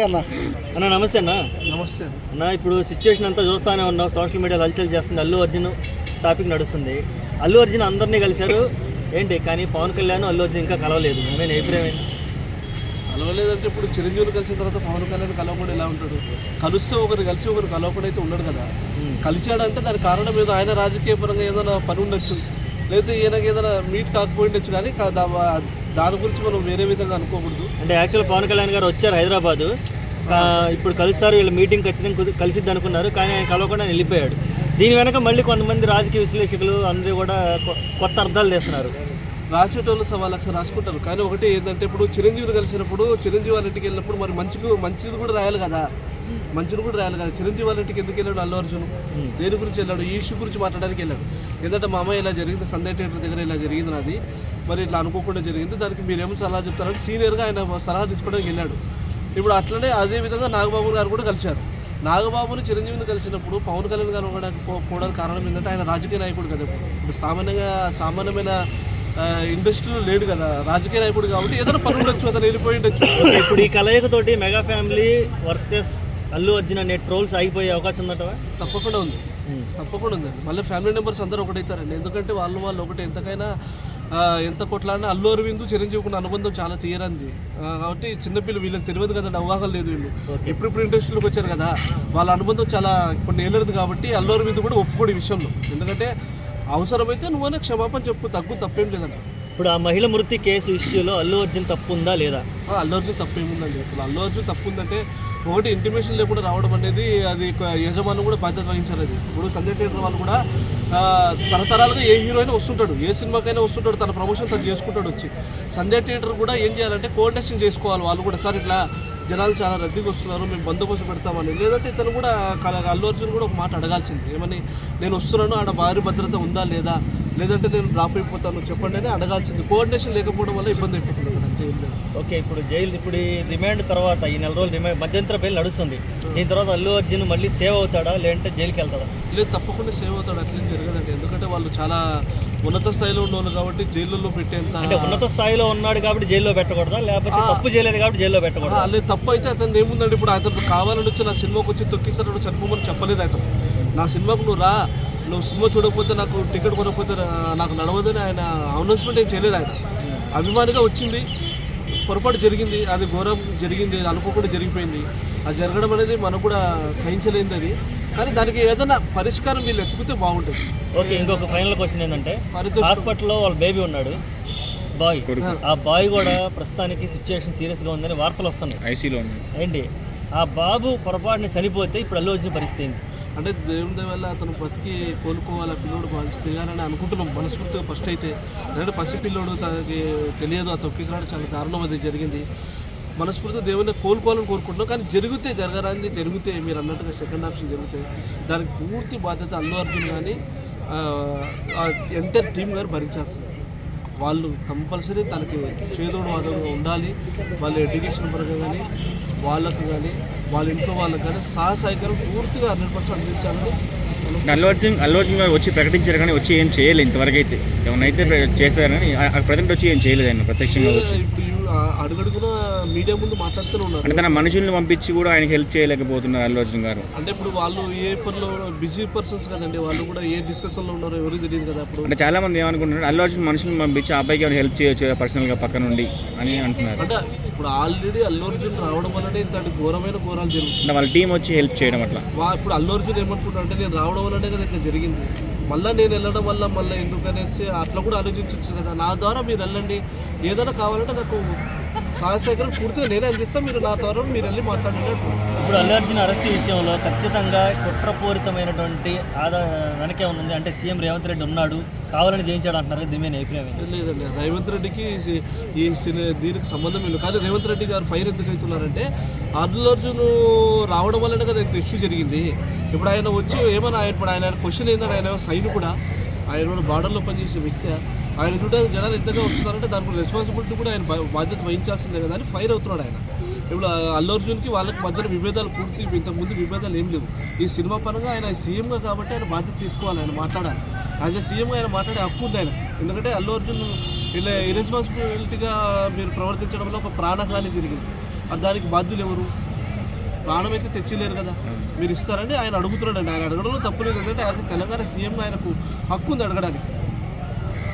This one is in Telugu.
అన్న. అన్న నమస్తే అన్న. నమస్తే అన్న. ఇప్పుడు సిచ్యువేషన్ అంతా చూస్తానే ఉన్నాం సోషల్ మీడియా హల్చల్ చేస్తుంది. అల్లు అర్జున్ టాపిక్ నడుస్తుంది. అల్లు అర్జున్ అందరినీ కలిశారు. ఏంటి? కానీ పవన్ కళ్యాణ్ అల్లు అర్జున్ ఇంకా కలవలేదు. నేను అభిప్రాయం? కలవలేదంటే ఇప్పుడు చిరంజీవులు కలిసిన తర్వాత పవన్ కళ్యాణ్ కలవకుండా ఎలా ఉంటాడు? కలిస్తే ఒకరు కలిసి ఒకరు కలవకుండా అయితే ఉండడు కదా. కలిశాడంటే దానికి కారణం ఏదో ఆయన రాజకీయ పరంగా ఏదైనా పని ఉండొచ్చు. లేదా ఈయనకి ఏదైనా మీట్ కాకపోయిండొచ్చు కానీ దాని గురించి మనం వేరే విధంగా అనుకోకూడదు. అంటే యాక్చువల్ పవన్ కళ్యాణ్ గారు వచ్చారు హైదరాబాద్. ఇప్పుడు కలుస్తారు వీళ్ళు మీటింగ్ ఖచ్చితంగా కలిసిద్ది అనుకున్నారు కానీ ఆయన కలవకుండా ఆయన వెళ్ళిపోయాడు. దీని వెనక మళ్ళీ కొంతమంది రాజకీయ విశ్లేషకులు అందరూ కూడా కొత్త అర్థాలు తీస్తున్నారు. రాసేటోళ్ళు సవా లక్ష రాసుకుంటారు. కానీ ఒకటి ఏంటంటే ఇప్పుడు చిరంజీవిని కలిసినప్పుడు చిరంజీవి వాళ్ళ ఇంటికి వెళ్ళినప్పుడు మరి మంచిగా మంచిది కూడా రాయాలి కదా? మంచిది కూడా రాయాలి కదా? చిరంజీవి వాళ్ళ ఇంటికి ఎందుకు వెళ్ళాడు అల్లు అర్జున్? దేని గురించి వెళ్ళాడు? ఈ ఇష్యూ గురించి మాట్లాడడానికి వెళ్ళాడు. ఏంటంటే మా అమ్మాయి ఇలా జరిగింది సందే థియేటర్ దగ్గర ఇలా జరిగింది నాది. మరి ఇట్లా అనుకోకుండా జరిగింది. దానికి మీరేమో సలహా చెప్తారంటే సీనియర్గా ఆయన సలహా తీసుకోవడానికి వెళ్ళాడు. ఇప్పుడు అట్లనే అదే విధంగా నాగబాబు గారు కూడా కలిశారు. నాగబాబుని చిరంజీవిని కలిసినప్పుడు పవన్ కళ్యాణ్ గారు కూడా పోవడానికి కారణం ఏంటంటే ఆయన రాజకీయ నాయకుడు కదా ఇప్పుడు. సామాన్యంగా సామాన్యమైన ఇండస్ట్రీలో లేడు కదా. రాజకీయ నాయకుడు కాబట్టి ఏదైనా పని ఉండొచ్చు అతను వెళ్ళిపోయి ఉండొచ్చు. ఇప్పుడు ఈ కలయికతోటి mega family versus Allu Arjun అనే ట్రోల్స్ ఆగిపోయే అవకాశం ఉందటవా తప్పకుండా ఉంది. తప్పకుండా ఉందండి మళ్ళీ ఫ్యామిలీ మెంబర్స్ అందరూ ఒకటైతారండి. ఎందుకంటే వాళ్ళు వాళ్ళు ఒకటి ఎంతకైనా ఎంత కొట్లాడినా అల్లు అరవింద్ చిరంజీవి ఉన్న అనుబంధం చాలా తీయరంది కాబట్టి చిన్నపిల్లలు వీళ్ళకి తెలియదు కదా అవగాహన లేదు వీళ్ళు. ఎప్పుడిప్పుడు ఇండస్ట్రీలోకి వచ్చారు కదా వాళ్ళ అనుబంధం చాలా కొన్ని ఏళ్ళది కాబట్టి అల్లు అరవింద్ కూడా ఒప్పుకోడు విషయంలో. ఎందుకంటే అవసరమైతే నువ్వనే క్షమాపణ చెప్పు తగ్గు తప్పేం లేదంట. ఇప్పుడు ఆ మహిళ మృతి కేసు ఇష్యూలో అల్లు అర్జున్ తప్పు ఉందా లేదా? అల్లు అర్జున్ తప్పు ఏముందండి ఇప్పుడు అల్లు అర్జున్ తప్పు ఉందంటే ఒకటి ఇంటిమేషన్ లేకుండా రావడం అనేది అది యజమాని కూడా బాధ్యత వహించాలి అది. ఇప్పుడు సంజయ్ థియేటర్ వాళ్ళు కూడా తరతరాలుగా ఏ హీరో అయినా వస్తుంటాడు. ఏ సినిమాకైనా వస్తుంటాడు. తన ప్రమోషన్ తను చేసుకుంటాడు వచ్చి. సంజయ్ థియేటర్ కూడా ఏం చేయాలంటే కోఆర్డినేషన్ చేసుకోవాలి వాళ్ళు కూడా. సార్ ఇట్లా జనాలు చాలా రద్దీకి వస్తున్నారు. మేము బందోబస్తు పెడతామని. లేదంటే ఇతను కూడా అల్లు అర్జున్ కూడా ఒక మాట అడగాల్సింది. ఏమని నేను వస్తున్నాను. ఆడ భారీ భద్రత ఉందా లేదా? లేదంటే నేను డ్రాప్ అయిపోతాను చెప్పండి అని అడగాల్సింది. కోఆర్డినేషన్ లేకపోవడం వల్ల ఇబ్బంది అయిపోతుంది. అంతే ఓకే ఇప్పుడు జైలు ఇప్పుడు రిమాండ్ తర్వాత ఈ నెల రోజులు రిమాండ్ మధ్యంతర బెయిల్ నడుస్తుంది. దీని తర్వాత అల్లు అర్జున్ మళ్ళీ సేవ్ అవుతాడా లేదంటే జైలుకి వెళ్తాడా? లేదు తప్పకుండా సేవ్ అవుతాడు. అట్లేం జరగదండి. ఎందుకంటే వాళ్ళు చాలా ఉన్నత స్థాయిలో ఉన్నవాళ్ళు కాబట్టి జైల్లో పెట్టేంత అంటే ఉన్నత స్థాయిలో ఉన్నాడు కాబట్టి జైల్లో పెట్టకూడదా? లేకపోతే తప్పు చేయలేదు కాబట్టి జైల్లో పెట్టకూడదా? లేదు తప్పు అయితే అతను ఏముందండి? ఇప్పుడు అతను కావాలని వచ్చి నా సినిమాకి వచ్చి తొక్కిస్తాడు. చనిపోమని చెప్పలేదు అతను. నా సినిమాకు నువ్వు రా. నువ్వు సినిమా చూడకపోతే నాకు టికెట్ కొనకపోతే నాకు నడవదని ఆయన అనౌన్స్మెంట్ ఏం చేయలేదు ఆయన. అభిమానిగా వచ్చింది పొరపాటు జరిగింది అది ఘోరం జరిగింది అనుకోకుండా జరిగిపోయింది. అది జరగడం అనేది మనకు కూడా సహించలేనిది అది. కానీ దానికి ఏదైనా పరిష్కారం వీళ్ళు ఎత్తుకుతే బాగుంటుంది. ఓకే ఇంకొక ఫైనల్ క్వశ్చన్ ఏంటంటే హాస్పిటల్లో వాళ్ళ బేబీ ఉన్నాడు. బాయ్. ఆ బాయ్ కూడా ప్రస్తుతానికి సిచ్యువేషన్ సీరియస్గా ఉందని వార్తలు వస్తున్నాయి. ఐసీలో ఏంటి? ఆ బాబు పొరపాటుని చనిపోతే ఇప్పుడు అల్లు వచ్చిన పరిస్థితి ఏంటి? అంటే దేవుని దయ వల్ల అతను బతికి కోలుకోవాలి పిల్లోడు బాగా చేయాలని అనుకుంటున్నాం. మనస్ఫూర్తిగా ఫస్ట్ అయితే. ఎందుకంటే పసి పిల్లోడు తనకి తెలియదు. ఆ తొక్కిసరాడు చాలా దారుణం అది జరిగింది. మనస్ఫూర్తిగా దేవుని కోలుకోవాలని కోరుకుంటున్నాం. కానీ జరిగితే జరగరాని జరిగితే మీరు అన్నట్టుగా సెకండ్ ఆప్షన్ జరిగితే దానికి పూర్తి బాధ్యత అల్లు అర్జున్ కానీ ఎంటర్ టీం గారు భరించాల్సింది. వాళ్ళు కంపల్సరీ తనకి చేదోడు వాదోడు ఉండాలి. వాళ్ళ ఎడ్యుకేషన్ పరంగా కానీ వాళ్ళకు కానీ వాళ్ళ ఇంట్లో వాళ్ళకి కానీ సహాయకరం పూర్తిగా హండ్రెడ్ పర్సెంట్ అందించాలని అల్లు అర్జున్ అల్లు అర్జున్ గారు వచ్చి ప్రకటించారు కానీ వచ్చి ఏం చేయలేదు ఇంతవరకు అయితే ఏమన్నా అయితే చేస్తారు కానీ ప్రజెంట్ వచ్చి ఏం చేయలేదు ఆయన ప్రత్యక్షంగా వచ్చి. అడుగడుగున మీడియా ముందు మాట్లాడుతూనే ఉన్నారు. అంటే తన మనుషుల్ని పంపించి కూడా ఆయనకి హెల్ప్ చేయలేకపోతున్నారు అల్లు అర్జున్ గారు. అంటే ఇప్పుడు వాళ్ళు ఏ పనిలో బిజీ పర్సన్స్ కదండి వాళ్ళు కూడా ఏ డిస్కషన్లో ఉన్నారో ఎవరికి తెలియదు కదా అప్పుడు. అంటే చాలా మంది ఏమనుకుంటున్నారు అల్లు అర్జున్ మనుషుల్ని పంపించి ఆ అబ్బాయికి ఏమైనా హెల్ప్ చేయొచ్చు పర్సనల్గా పక్కన ఉండి అని అంటున్నారు. అంటే ఇప్పుడు ఆల్రెడీ అల్లు అర్జున్ రావడం వల్లనే ఇంతటి ఘోరమైన ఘోరాలు జరుగుతుంది వాళ్ళ టీం వచ్చి హెల్ప్ చేయడం అట్లా. ఇప్పుడు అల్లు అర్జున్ ఏమనుకుంటా అంటే నేను రావడం వల్లనే కదా ఇట్లా జరిగింది. మళ్ళీ నేను వెళ్ళడం వల్ల మళ్ళీ ఎందుకు అనేసి అట్లా కూడా ఆలోచించవచ్చు కదా. నా ద్వారా మీరు వెళ్ళండి. ఏదైనా కావాలంటే నాకు సేకరణ పూర్తిగా నేనే అందిస్తాను మీరు నా ద్వారా మీరు వెళ్ళి మాట్లాడండి అంటున్నాను. ఇప్పుడు అల్లు అర్జున్ అరెస్ట్ విషయంలో ఖచ్చితంగా కుట్రపూరితమైనటువంటి ఆదా వెనకే ఉంది. అంటే సీఎం రేవంత్ రెడ్డి ఉన్నాడు కావాలని జయించాడు అంటున్నారు. దీని మీద అభిప్రాయం? లేదండి రేవంత్ రెడ్డికి ఈ- సిని దీనికి సంబంధం లేదు. కానీ రేవంత్ రెడ్డి గారు ఫైర్ ఎందుకు అవుతున్నారంటే అల్లు అర్జున్ రావడం వల్లనే కదా ఇంత ఇష్యూ జరిగింది. ఇప్పుడు ఆయన వచ్చి ఏమన్నా ఆయన ఇప్పుడు ఆయన క్వశ్చన్ ఏంటంటే ఆయన సైనికుడా? ఆయన కూడా బార్డర్లో పనిచేసే వ్యక్తి ఆయన చూడడానికి జనాలు ఎంతగా వస్తున్నారంటే దానికి రెస్పాన్సిబిలిటీ కూడా ఆయన బాధ్యత వహించాల్సిందే కదా అని ఫైర్ అవుతున్నాడు ఆయన. ఇప్పుడు అల్లు అర్జున్కి వాళ్ళకి మధ్యన విభేదాలు పూర్తి ఇంతకుముందు విభేదాలు ఏం లేవు. ఈ సినిమా పరంగా ఆయన సీఎంగా కాబట్టి ఆయన బాధ్యత తీసుకోవాలి ఆయన మాట్లాడాలి. యాజ్ ఎ సీఎంగా ఆయన మాట్లాడే హక్కు ఉంది ఆయన ఎందుకంటే అల్లు అర్జున్ ఇలా ఇరెస్పాన్సిబిలిటీగా మీరు ప్రవర్తించడంలో ఒక ప్రాణహాని జరిగింది. దానికి బాధ్యులు ఎవరు? ప్రాణం అయితే తెచ్చిలేరు కదా. మీరు ఇస్తారని ఆయన అడుగుతున్నాడండి. ఆయన అడగడంలో తప్పు లేదు. ఎందుకంటే యాజ్ తెలంగాణ సీఎం ఆయనకు హక్కు ఉంది అడగడానికి.